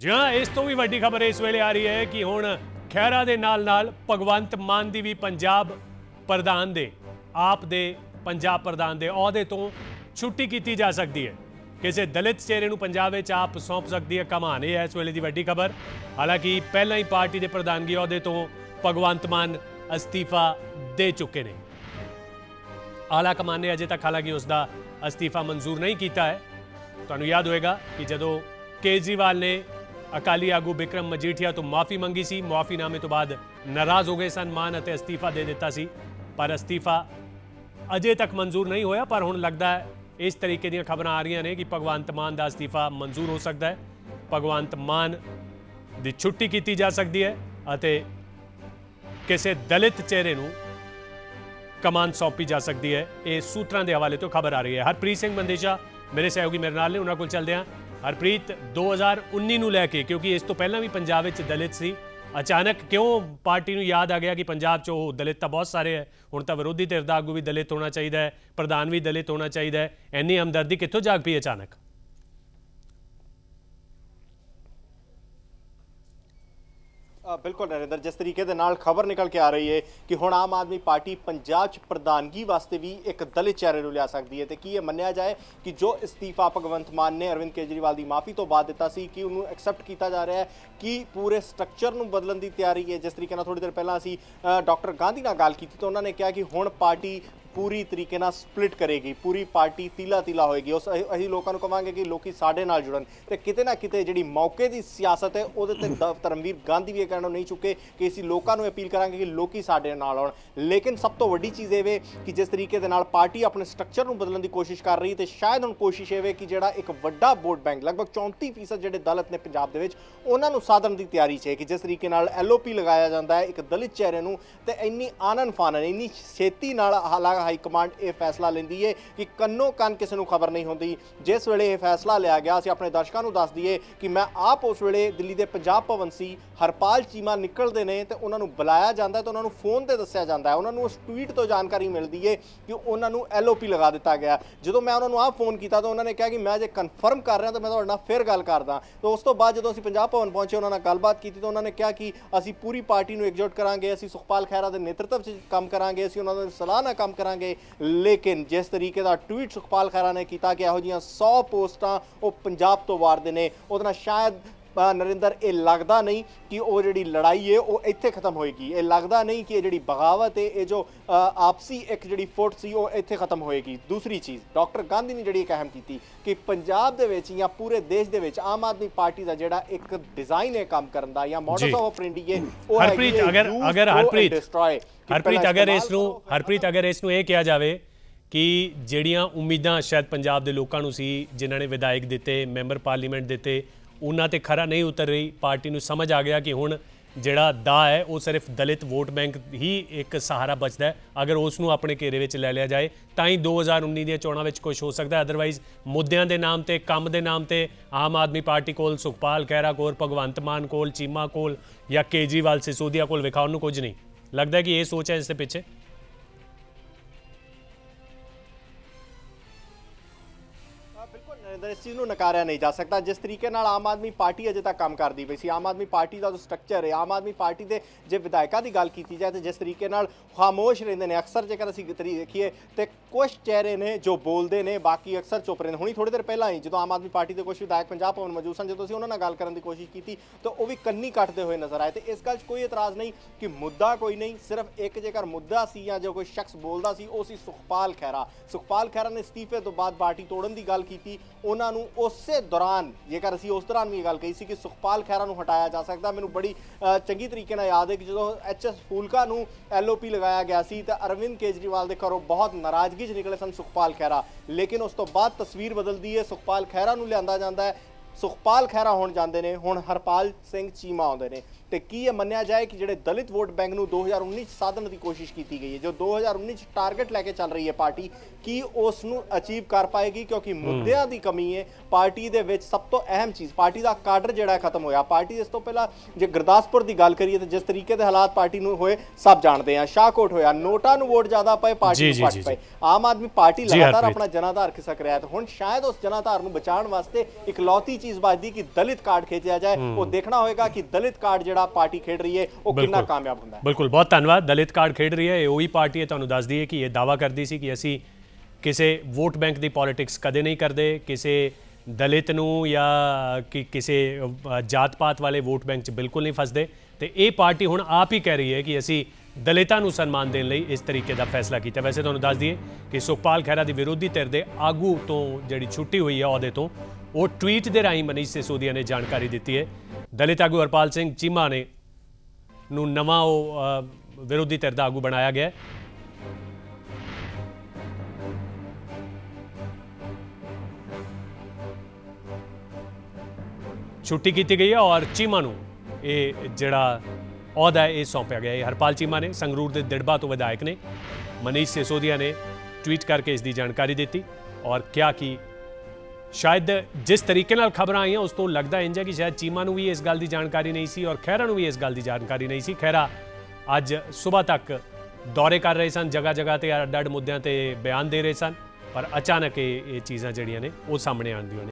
ਜੀ ਹਾਂ ਇਸ ਤੋਂ ਵੀ ਵੱਡੀ ਖਬਰ ਇਸ ਵੇਲੇ ਆ ਰਹੀ ਹੈ ਕਿ ਹੁਣ ਖਹਿਰਾ ਦੇ ਨਾਲ ਨਾਲ ਭਗਵੰਤ ਮਾਨ ਦੀ ਵੀ ਪੰਜਾਬ ਪ੍ਰਧਾਨ ਦੇ, ਆਪ ਦੇ ਪੰਜਾਬ ਪ੍ਰਧਾਨ ਦੇ ਅਹੁਦੇ ਤੋਂ ਛੁੱਟੀ ਕੀਤੀ ਜਾ ਸਕਦੀ ਹੈ। ਕਿਸੇ ਦਲਿਤ ਚਿਹਰੇ ਨੂੰ ਪੰਜਾਬ ਵਿੱਚ ਆਪ ਸੌਂਪ ਸਕਦੀ ਹੈ, ਕਮਾਨ। ਇਹ ਹੈ ਇਸ ਵੇਲੇ ਦੀ ਵੱਡੀ ਖਬਰ। ਹਾਲਾਂਕਿ ਪਹਿਲਾਂ ਹੀ ਪਾਰਟੀ ਦੇ ਪ੍ਰਧਾਨਗੀ ਅਹੁਦੇ ਤੋਂ ਭਗਵੰਤ ਮਾਨ ਅਸਤੀਫਾ ਦੇ ਚੁੱਕੇ ਨੇ। ਆਲਾ ਕਮਾਨ ਨੇ ਅਜੇ ਤੱਕ ਹਾਲਾਂਕਿ ਉਸ ਦਾ ਅਸਤੀਫਾ ਮਨਜ਼ੂਰ ਨਹੀਂ ਕੀਤਾ ਹੈ। ਤੁਹਾਨੂੰ ਯਾਦ ਹੋਵੇਗਾ ਕਿ ਜਦੋਂ ਕੇਜਰੀਵਾਲ ਨੇ ਅਕਾਲੀ ਆਗੂ ਬਿਕਰਮ ਮਜੀਠੀਆ ਤੋਂ ਮਾਫੀ ਮੰਗੀ ਸੀ। ਮਾਫੀਨਾਮੇ ਤੋਂ ਬਾਅਦ ਨਾਰਾਜ਼ ਹੋ ਗਏ ਸਨ। ਮਾਨ ਅਤੇ ਅਸਤੀਫਾ ਦੇ ਦਿੱਤਾ ਸੀ। ਪਰ ਅਸਤੀਫਾ ਅਜੇ ਤੱਕ ਮਨਜ਼ੂਰ ਨਹੀਂ ਹੋਇਆ। ਪਰ ਹੁਣ ਲੱਗਦਾ ਹੈ, ਇਸ ਤਰੀਕੇ ਦੀਆਂ ਖਬਰਾਂ ਆ ਰਹੀਆਂ ਨੇ ਕਿ ਭਗਵੰਤ ਮਾਨ ਦਾ ਅਸਤੀਫਾ ਮਨਜ਼ੂਰ ਹੋ ਸਕਦਾ ਹੈ। ਭਗਵੰਤ ਮਾਨ ਦੀ ਛੁੱਟੀ ਕੀਤੀ ਜਾ ਸਕਦੀ ਹੈ ਅਤੇ ਕਿਸੇ ਦਲਿਤ ਚਿਹਰੇ ਨੂੰ ਕਮਾਨ ਸੌਂਪੀ ਜਾ ਸਕਦੀ ਹੈ। ਇਹ ਸੂਤਰਾਂ ਦੇ ਹਵਾਲੇ ਤੋਂ ਖਬਰ ਆ ਰਹੀ ਹੈ। ਹਰਪ੍ਰੀਤ ਸਿੰਘ ਬੰਦੇਸ਼ਾ ਮੇਰੇ ਸਹਿਯੋਗੀ ਮੇਰੇ ਨਾਲ ਨੇ। ਉਹਨਾਂ ਕੋਲ ਚੱਲਦੇ ਹਾਂ। ਹਰਪ੍ਰੀਤ 2019 ਨੂੰ ਲੈ ਕੇ, ਕਿਉਂਕਿ ਇਸ ਤੋਂ ਪਹਿਲਾਂ ਵੀ ਪੰਜਾਬ ਵਿੱਚ ਦਲਿਤ ਸੀ। ਅਚਾਨਕ ਕਿਉਂ ਪਾਰਟੀ ਨੂੰ ਯਾਦ ਆ ਗਿਆ ਕਿ ਪੰਜਾਬ 'ਚ ਉਹ ਦਲਿਤ ਤਾਂ ਬਹੁਤ ਸਾਰੇ ਹੈ। ਹੁਣ ਤਾਂ ਵਿਰੋਧੀ ਧਿਰ ਦਾ ਆਗੂ ਵੀ ਦਲਿਤ ਹੋਣਾ ਚਾਹੀਦਾ ਹੈ, ਪ੍ਰਧਾਨ ਵੀ ਦਲਿਤ ਹੋਣਾ ਚਾਹੀਦਾ ਹੈ। ਐਨੀ ਹਮਦਰਦੀ ਕਿੱਥੋਂ ਜਾਗ ਪਈ ਅਚਾਨਕ? ਬਿਲਕੁਲ ਨਰਿੰਦਰ, ਜਿਸ ਤਰੀਕੇ ਦੇ ਨਾਲ ਖਬਰ ਨਿਕਲ ਕੇ ਆ ਰਹੀ ਹੈ ਕਿ ਹੁਣ ਆਮ ਆਦਮੀ ਪਾਰਟੀ ਪੰਜਾਬ 'ਚ ਪ੍ਰਧਾਨਗੀ ਵਾਸਤੇ ਵੀ ਇੱਕ ਦਲਿਤ ਚਿਹਰੇ ਨੂੰ ਲਿਆ ਸਕਦੀ ਹੈ ਤੇ ਕੀ ਇਹ ਮੰਨਿਆ ਜਾਏ ਕਿ ਜੋ ਇਸਤੀਫਾ ਭਗਵੰਤ ਮਾਨ ਨੇ ਅਰਵਿੰਦ ਕੇਜਰੀਵਾਲ ਦੀ ਮਾਫੀ ਤੋਂ ਬਾਅਦ ਦਿੱਤਾ ਸੀ, ਕਿ ਉਹਨੂੰ ਐਕਸੈਪਟ ਕੀਤਾ ਜਾ ਰਿਹਾ ਹੈ? ਕਿ ਪੂਰੇ ਸਟਰਕਚਰ ਨੂੰ ਬਦਲਣ ਦੀ ਤਿਆਰੀ ਹੈ? ਜਿਸ ਤਰੀਕੇ ਨਾਲ ਥੋੜੀ ਦੇਰ ਪਹਿਲਾਂ ਅਸੀਂ ਡਾਕਟਰ ਗਾਂਧੀ ਨਾਲ ਗੱਲ ਕੀਤੀ ਤਾਂ ਉਹਨਾਂ ਨੇ ਕਿਹਾ ਕਿ ਹੁਣ ਪਾਰਟੀ ਪੂਰੀ ਤਰੀਕੇ ਨਾਲ ਸਪਲਿਟ ਕਰੇਗੀ, ਪੂਰੀ ਪਾਰਟੀ ਤੀਲਾ ਤੀਲਾ ਹੋਏਗੀ। ਉਸ ਅਸੀਂ ਅਸੀਂ ਲੋਕਾਂ ਨੂੰ ਕਵਾਂਗੇ ਕਿ ਲੋਕੀ ਸਾਡੇ ਨਾਲ ਜੁੜਨ। ਤੇ ਕਿਤੇ ਨਾ ਕਿਤੇ ਜਿਹੜੀ ਮੌਕੇ ਦੀ ਸਿਆਸਤ ਹੈ, ਉਹਦੇ ਤੇ ਦ- ਧਰਮਵੀਰ ਗਾਂਧੀ ਵੀ ਇਹ ਕਹਿਣੋਂ ਨਹੀਂ ਚੁੱਕੇ ਕਿ ਅਸੀਂ ਲੋਕਾਂ ਨੂੰ ਅਪੀਲ ਕਰਾਂਗੇ ਕਿ ਲੋਕੀ ਸਾਡੇ ਨਾਲ ਆਉਣ। ਲੇਕਿਨ ਸਭ ਤੋਂ ਵੱਡੀ ਚੀਜ਼ ਇਹ ਵੇ ਕਿ ਜਿਸ ਤਰੀਕੇ ਦੇ ਨਾਲ ਪਾਰਟੀ ਆਪਣੇ ਸਟਰਕਚਰ ਨੂੰ ਬਦਲਣ ਦੀ ਕੋਸ਼ਿਸ਼ ਕਰ ਰਹੀ ਤੇ ਸ਼ਾਇਦ ਹੁਣ ਕੋਸ਼ਿਸ਼ ਇਹ ਵੇ ਕਿ ਜਿਹੜਾ ਇੱਕ ਵੱਡਾ ਵੋਟ ਬੈਂਕ, ਲਗਭਗ 34% ਜਿਹੜੇ ਦਲਿਤ ਨੇ ਪੰਜਾਬ ਦੇ ਵਿੱਚ, ਉਹਨਾਂ ਨੂੰ ਸਾਧਨ ਦੀ ਤਿਆਰੀ 'ਚ ਹੈ ਕਿ ਜਿਸ ਤਰੀਕੇ ਨਾਲ ਐਲਓਪੀ ਲਗਾਇਆ ਜਾਂਦਾ ਹੈ, ਇੱਕ ਦਲਿਤ ਚਿਹਰੇ ਨੂੰ, ਤੇ ਇੰਨੀ ਆਨਨ ਫਾਨਨ ਇੰਨੀ ਛੇਤੀ ਨਾਲ ਹਾਲਾ ਹਾਈ ਕਮਾਂਡ ਇਹ ਫੈਸਲਾ ਲੈਂਦੀ ਹੈ ਕਿ ਕੰਨੋ ਕੰਨ ਕਿਸੇ ਨੂੰ ਖਬਰ ਨਹੀਂ ਹੁੰਦੀ। ਜਿਸ ਵੇਲੇ ਇਹ ਫੈਸਲਾ ਲਿਆ ਗਿਆ, ਅਸੀਂ ਆਪਣੇ ਦਰਸ਼ਕਾਂ ਨੂੰ ਦੱਸ ਦਈਏ ਕਿ ਮੈਂ ਆਪ ਉਸ ਵੇਲੇ ਦਿੱਲੀ ਦੇ ਪੰਜਾਬ ਭਵਨ ਸੀ, ਹਰਪਾਲ ਚੀਮਾ ਨਿਕਲਦੇ ਨੇ ਤੇ ਉਹਨਾਂ ਨੂੰ ਬੁਲਾਇਆ ਜਾਂਦਾ ਤੇ ਉਹਨਾਂ ਨੂੰ ਫੋਨ ਤੇ ਦੱਸਿਆ ਜਾਂਦਾ। ਹੈ ਉਹਨਾਂ ਨੂੰ ਉਸ ਟਵੀਟ ਤੋਂ ਜਾਣਕਾਰੀ ਮਿਲਦੀ ਹੈ ਕਿ ਉਹਨਾਂ ਨੂੰ ਐਲਓਪੀ ਲਗਾ ਦਿੱਤਾ ਗਿਆ। ਜਦੋਂ ਮੈਂ ਉਹਨਾਂ ਨੂੰ ਆਪ ਫੋਨ ਕੀਤਾ ਤਾਂ ਉਹਨਾਂ ਨੇ ਕਿਹਾ ਕਿ ਮੈਂ ਜੇ ਕਨਫਰਮ ਕਰ ਰਿਹਾ ਤਾਂ ਮੈਂ ਤੁਹਾਡੇ ਨਾਲ ਫਿਰ ਗੱਲ ਕਰਦਾ। ਤਾਂ ਉਸ ਤੋਂ ਬਾਅਦ ਜਦੋਂ ਅਸੀਂ ਪੰਜਾਬ ਭਵਨ ਪਹੁੰਚੇ, ਉਹਨਾਂ ਨਾਲ ਗੱਲਬਾਤ ਕੀਤੀ ਤਾਂ ਉਹਨਾਂ ਨੇ ਕਿਹਾ ਕਿ ਅਸੀਂ ਪੂਰੀ ਪਾਰਟੀ ਨੂੰ ਇਕਜੁੱਟ ਕਰਾਂਗੇ, ਅਸੀਂ ਸੁਖਪਾਲ ਖਹਿਰਾ ਦੇ ਨੇਤਰਤਵ 'ਚ ਕੰਮ ਕਰਾਂਗੇ, ਅਸੀਂ ਉਹਨਾਂ ਦੇ ਸਲਾਹ ਨਾਲ ਕੰਮ ਕਰਾਂਗੇ। ਲੇਕਿਨ ਜਿਸ ਤਰੀਕੇ ਦਾ ਟਵੀਟ ਸੁਖਪਾਲ ਖਹਿਰਾ ਨੇ ਕੀਤਾ ਕਿ ਇਹੋ ਜੀਆਂ 100 ਪੋਸਟਾਂ ਉਹ ਪੰਜਾਬ ਤੋਂ ਵਾਰਦੇ ਨੇ, ਉਹਦੇ ਨਾਲ ਸ਼ਾਇਦ ਨਰਿੰਦਰ ਇਹ ਲੱਗਦਾ ਨਹੀਂ ਕਿ ਉਹ ਜਿਹੜੀ ਲੜਾਈ ਹੈ ਉਹ ਇੱਥੇ ਖਤਮ ਹੋਏਗੀ। ਇਹ ਲੱਗਦਾ ਨਹੀਂ ਕਿ ਇਹ ਜਿਹੜੀ ਬਗਾਵਤ ਹੈ ਇਹ ਜੋ ਆਪਸੀ ਇੱਕ ਜਿਹੜੀ ਫੁੱਟ ਸੀ ਉਹ ਇੱਥੇ ਖਤਮ ਹੋਏਗੀ। ਦੂਸਰੀ ਚੀਜ਼ ਡਾਕਟਰ ਗਾਂਧੀ ਨੇ ਜਿਹੜੀ ਇੱਕ ਅਹਿਮ ਕੀਤੀ ਕਿ ਪੰਜਾਬ ਦੇ ਵਿੱਚ ਜਾਂ ਪੂਰੇ ਦੇਸ਼ ਦੇ ਵਿੱਚ ਆਮ ਆਦਮੀ ਪਾਰਟੀ ਦਾ ਜਿਹੜਾ ਇੱਕ ਡਿਜ਼ਾਈਨ ਹੈ ਕੰਮ ਕਰਨ ਦਾ ਜਾਂ ਮੋਡਸ ਜੀ। ਆਫ ਆਪਰੇਂਡੀ ਹੈ ਉਹ ਹਰਪ੍ਰੀਤ ਅਗਰ ਅਗਰ ਹਰਪ੍ਰੀਤ ਹਰਪ੍ਰੀਤ ਅਗਰ ਇਸ ਨੂੰ ਹਰਪ੍ਰੀਤ ਅਗਰ ਇਸ ਨੂੰ ਇਹ ਕਿਹਾ ਜਾਵੇ ਕਿ ਜਿਹੜੀਆਂ ਉਮੀਦਾਂ ਸ਼ਾਇਦ ਪੰਜਾਬ ਦੇ ਲੋਕਾਂ ਨੂੰ ਸੀ ਜਿਨ੍ਹਾਂ ਨੇ ਵਿਧਾਇਕ ਦਿੱਤੇ ਮੈਂਬਰ ਪਾਰਲੀਮੈਂਟ ਦਿੱਤੇ ਉਹਨਾਂ ਤੇ ਖਰਾ ਨਹੀਂ ਉਤਰ ਰਹੀ। ਪਾਰਟੀ ਨੂੰ ਸਮਝ ਆ ਗਿਆ ਕਿ ਹੁਣ ਜਿਹੜਾ ਦਾ ਹੈ, ਉਹ ਸਿਰਫ ਦਲਿਤ ਵੋਟ ਬੈਂਕ ਹੀ ਇੱਕ ਸਹਾਰਾ ਬਚਦਾ ਹੈ। ਅਗਰ ਉਸ ਨੂੰ ਆਪਣੇ ਘੇਰੇ ਵਿੱਚ ਲੈ ਲਿਆ ਜਾਏ, ਤਾਂ ਹੀ 2019 ਦੀਆਂ ਚੋਣਾਂ ਵਿੱਚ ਕੁਝ ਹੋ ਸਕਦਾ ਹੈ। ਅਦਰਵਾਈਜ਼ ਮੁੱਦਿਆਂ ਦੇ ਨਾਮ ਤੇ, ਕੰਮ ਦੇ ਨਾਮ ਤੇ ਆਮ ਆਦਮੀ ਪਾਰਟੀ ਕੋਲ ਸੁਖਪਾਲ ਖਹਿਰਾ ਕੋਲ, ਭਗਵੰਤ ਮਾਨ ਕੋਲ, ਚੀਮਾ ਕੋਲ ਜਾਂ ਕੇਜਰੀਵਾਲ ਸਿਸੋਦੀਆ ਕੋਲ, ਵਿਖਾਉਣ ਨੂੰ ਕੁਝ ਨਹੀਂ। ਲੱਗਦਾ ਕਿ ਇਹ ਸੋਚ ਹੈ ਇਸ ਦੇ ਪਿੱਛੇ। ਬਿਲਕੁਲ ਨਰਿੰਦਰ, ਇਸ ਚੀਜ਼ ਨੂੰ ਨਕਾਰਿਆ ਨਹੀਂ ਜਾ ਸਕਦਾ। ਜਿਸ ਤਰੀਕੇ ਨਾਲ ਆਮ ਆਦਮੀ ਪਾਰਟੀ ਅਜੇ ਤੱਕ ਕੰਮ ਕਰਦੀ ਪਈ ਸੀ, ਆਮ ਆਦਮੀ ਪਾਰਟੀ ਦਾ ਜੋ ਸਟਰਕਚਰ ਹੈ, ਆਮ ਆਦਮੀ ਪਾਰਟੀ ਦੇ ਜੇ ਵਿਧਾਇਕਾਂ ਦੀ ਗੱਲ ਕੀਤੀ ਜਾਏ ਤੇ ਜਿਸ ਤਰੀਕੇ ਨਾਲ ਖਾਮੋਸ਼ ਰਹਿੰਦੇ ਨੇ, ਅਕਸਰ ਜੇਕਰ ਅਸੀਂ ਤਰੀ, ਦੇਖੀਏ ਤੇ ਕੁਝ ਚਿਹਰੇ ਨੇ ਜੋ ਬੋਲਦੇ ਨੇ, ਬਾਕੀ ਅਕਸਰ ਚੁੱਪ ਰਹਿੰਦੇ ਹੁਣੀ ਥੋੜੀ ਦੇਰ ਪਹਿਲਾਂ ਹੀ ਜਦੋਂ ਆਮ ਆਦਮੀ ਪਾਰਟੀ ਦੇ ਕੁਝ ਵਿਧਾਇਕ ਪੰਜਾਬ ਭਵਨ ਮੌਜੂਦ ਸਨ, ਜਦੋਂ ਅਸੀਂ ਉਹਨਾਂ ਨਾਲ ਗੱਲ ਕਰਨ ਦੀ ਕੋਸ਼ਿਸ਼ ਕੀਤੀ, ਤਾਂ ਉਹ ਵੀ ਕੰਨੀ ਕੱਟਦੇ ਹੋਏ ਨਜ਼ਰ ਆਏ। ਤੇ ਇਸ ਗੱਲ 'ਚ ਕੋਈ ਇਤਰਾਜ਼ ਨਹੀਂ ਕਿ ਮੁੱਦਾ ਕੋਈ ਨਹੀਂ, ਸਿਰਫ ਇੱਕ ਜੇਕਰ ਮੁੱਦਾ ਸੀ ਜਾਂ ਜੋ ਕੋਈ ਸ਼ਖਸ ਬੋਲਦਾ ਸੀ, ਉਹ ਸੀ ਸੁਖਪਾਲ ਖਹਿਰਾ। ਸੁਖਪਾਲ ਖਹਿਰਾ ਨੇ ਅਸਤੀਫੇ ਤੋਂ ਬਾਅਦ ਪਾਰਟੀ ਤੋੜਨ ਦੀ ਗੱਲ ਕੀਤੀ ਉਹਨਾਂ ਨੂੰ ਉਸੇ ਦੌਰਾਨ, ਜੇਕਰ ਅਸੀਂ ਉਸ ਦੌਰਾਨ ਵੀ ਗੱਲ ਕਹੀ ਸੀ ਕਿ ਸੁਖਪਾਲ ਖਹਿਰਾ ਨੂੰ ਹਟਾਇਆ ਜਾ ਸਕਦਾ, ਮੈਨੂੰ ਬੜੀ ਚੰਗੀ ਤਰੀਕੇ ਨਾਲ ਯਾਦ ਹੈ ਕਿ ਜਦੋਂ ਐਚਐਸ ਫੂਲਕਾ ਨੂੰ ਐਲਓਪੀ ਲਗਾਇਆ ਗਿਆ ਸੀ ਤਾਂ ਅਰਵਿੰਦ ਕੇਜਰੀਵਾਲ ਦੇ ਘਰੋਂ ਬਹੁਤ ਨਾਰਾਜ਼ਗੀ 'ਚ ਨਿਕਲੇ ਸਨ ਸੁਖਪਾਲ ਖਹਿਰਾ। ਲੇਕਿਨ ਉਸ ਤੋਂ ਬਾਅਦ ਤਸਵੀਰ ਬਦਲਦੀ ਹੈ, ਸੁਖਪਾਲ ਖਹਿਰਾ ਨੂੰ ਲਿਆਂਦਾ ਜਾਂਦਾ ਹੈ। ਸੁਖਪਾਲ ਖਹਿਰਾ ਹੁਣ ਜਾਂਦੇ ਨੇ, ਹੁਣ ਹਰਪਾਲ ਸਿੰਘ ਚੀਮਾ ਆਉਂਦੇ ਨੇ। ਤੇ ਕੀ ਇਹ ਮੰਨਿਆ ਜਾਏ ਕਿ ਜਿਹੜੇ ਦਲਿਤ ਵੋਟ ਬੈਂਕ ਨੂੰ 2019 ਚ ਸਾਧਨ ਦੀ ਕੋਸ਼ਿਸ਼ ਕੀਤੀ ਗਈ ਹੈ? ਜੋ 2019 ਚ ਟਾਰਗੇਟ ਲੈ ਕੇ ਚੱਲ ਰਹੀ ਹੈ ਪਾਰਟੀ ਕੀ ਉਸ ਨੂੰ ਅਚੀਵ ਕਰ ਪਾਏਗੀ? ਕਿਉਂਕਿ ਮੁੱਦਿਆਂ ਦੀ ਕਮੀ ਹੈ। ਪਾਰਟੀ ਦੇ ਵਿੱਚ ਸਭ ਤੋਂ ਅਹਿਮ ਚੀਜ਼ ਪਾਰਟੀ ਦਾ ਕਾਡਰ ਜਿਹੜਾ ਖਤਮ ਹੋਇਆ। ਪਾਰਟੀ ਇਸ ਤੋਂ ਪਹਿਲਾਂ ਜੇ ਗੁਰਦਾਸਪੁਰ ਦੀ ਗੱਲ ਕਰੀਏ ਤਾਂ ਜਿਸ ਤਰੀਕੇ ਦੇ ਹਾਲਾਤ ਪਾਰਟੀ ਨੂੰ ਹੋਏ ਸਭ ਜਾਣਦੇ ਆ ਸ਼ਾਹਕੋਟ ਹੋਇਆ। ਨੋਟਾਂ ਨੂੰ ਵੋਟ ਜ਼ਿਆਦਾ ਪਏ ਪਾਰਟੀ ਨੂੰ ਘੱਟ ਪਏ। ਆਮ ਆਦਮੀ ਪਾਰਟੀ ਲਗਾਤਾਰ। ਆਪਣਾ ਜਨਾਧਾਰ ਖਿਸਕ ਰਿਹਾ ਹੈ। ਤੇ ਹੁਣ ਸ਼ਾਇਦ ਉਸ ਜਨਾਧਾਰ ਨੂੰ ਬਚਾਉਣ ਵਾਸਤੇ ਇਕਲੌਤੀ ਚੀਜ਼ ਬਚਦੀ ਕਿ ਦਲਿਤ ਕਾਰਡ ਖੇਚਿਆ ਜਾਏ। ਉਹ ਦੇਖਣਾ ਹੋਏਗਾ ਕਿ ਦਲਿਤ ਕਾਰਡ ਜਿਹੜਾ ਪਾਰਟੀ ਖੇਡ ਰਹੀ ਹੈ ਉਹ ਕਿੰਨਾ। ਕਾਮਯਾਬ ਹੁੰਦਾ ਹੈ? ਬਿਲਕੁਲ ਬਹੁਤ ਧੰਨਵਾਦ। ਦਲਿਤ ਕਾਰਡ ਖੇਡ ਰਹੀ ਹੈ ਇਹ ਉਹੀ ਪਾਰਟੀ ਹੈ ਤੁਹਾਨੂੰ ਦੱਸਦੀ ਹੈ ਕਿ ਇਹ ਦਾਵਾ ਕਰਦੀ ਸੀ ਕਿ ਅਸੀਂ ਕਿਸੇ ਵੋਟ ਬੈਂਕ ਦੀ ਪੋਲਿਟਿਕਸ ਕਦੇ ਨਹੀਂ ਕਰਦੇ ਕਿਸੇ ਦਲਿਤ ਨੂੰ ਜਾਂ ਕਿ ਕਿਸੇ ਅ, ਜਾਤ ਪਾਤ ਵਾਲੇ ਵੋਟ ਬੈਂਕ 'ਚ ਬਿਲਕੁਲ ਨਹੀਂ ਫਸਦੇ। ਤੇ ਇਹ ਪਾਰਟੀ ਹੁਣ ਆਪ ਹੀ ਕਹਿ ਰਹੀ ਹੈ ਕਿ ਅਸੀਂ ਦਲਿਤਾਂ ਨੂੰ ਸਨਮਾਨ ਦੇਣ ਲਈ ਇਸ ਤਰੀਕੇ ਦਾ ਫੈਸਲਾ ਕੀਤਾ। ਵੈਸੇ ਤੁਹਾਨੂੰ ਦੱਸ ਦਈਏ ਕਿ ਸੁਖਪਾਲ ਖਹਿਰਾ ਦੀ ਵਿਰੋਧੀ ਧਿਰ ਦੇ ਆਗੂ ਤੋਂ ਜਿਹੜੀ ਛੁੱਟੀ ਹੋਈ ਹੈ ਅਹੁਦੇ ਤੋਂ ਉਹ ਟਵੀਟ ਦੇ ਰਾਹੀਂ ਮਨੀਸ਼ ਸਿਸੋਦੀਆ ਨੇ ਜਾਣਕਾਰੀ ਦਿੱਤੀ ਹੈ ਦਲਿਤ ਆਗੂ ਹਰਪਾਲ ਸਿੰਘ ਚੀਮਾ ਨੇ ਨੂੰ ਨਵਾਂ ਉਹ ਵਿਰੋਧੀ ਧਿਰ ਦਾ ਆਗੂ ਬਣਾਇਆ ਗਿਆ ਛੁੱਟੀ ਕੀਤੀ ਗਈ ਹੈ ਔਰ ਚੀਮਾ ਨੂੰ ਇਹ ਜਿਹੜਾ ਅਹੁਦਾ ਹੈ, ਇਹ ਸੌਂਪਿਆ ਗਿਆ ਹੈ। ਹਰਪਾਲ ਚੀਮਾ ਨੇ ਸੰਗਰੂਰ ਦੇ ਦਿੜਬਾ ਤੋਂ ਵਿਧਾਇਕ ਨੇ। ਮਨੀਸ਼ ਸਿਸੋਦੀਆ ਨੇ ਟਵੀਟ ਕਰਕੇ ਇਸ ਦੀ ਜਾਣਕਾਰੀ ਦਿੱਤੀ ਔਰ ਕਿਹਾ ਕਿ ਸ਼ਾਇਦ ਜਿਸ ਤਰੀਕੇ ਨਾਲ ਖਬਰਾਂ ਆਈਆਂ, ਉਸ ਤੋਂ ਲੱਗਦਾ ਇੰਜ ਹੈ ਕਿ ਸ਼ਾਇਦ ਚੀਮਾ ਨੂੰ ਵੀ ਇਸ ਗੱਲ ਦੀ ਜਾਣਕਾਰੀ ਨਹੀਂ ਸੀ ਔਰ ਖਹਿਰਾ ਨੂੰ ਵੀ ਇਸ ਗੱਲ ਦੀ ਜਾਣਕਾਰੀ ਨਹੀਂ ਸੀ। ਖਹਿਰਾ ਅੱਜ ਸਵੇਰ ਤੱਕ ਦੌਰੇ ਕਰ ਰਹੇ ਸਨ ਜਗ੍ਹਾ ਜਗ੍ਹਾ ਤੇ ਅੱਡ ਅੱਡ ਮੁੱਦਿਆਂ ਤੇ ਬਿਆਨ ਦੇ ਰਹੇ ਸਨ, ਪਰ ਅਚਾਨਕ ਇਹ ਇਹ ਚੀਜ਼ਾਂ ਜਿਹੜੀਆਂ ਨੇ, ਉਹ ਸਾਹਮਣੇ ਆਉਂਦੀਆਂ ਨੇ।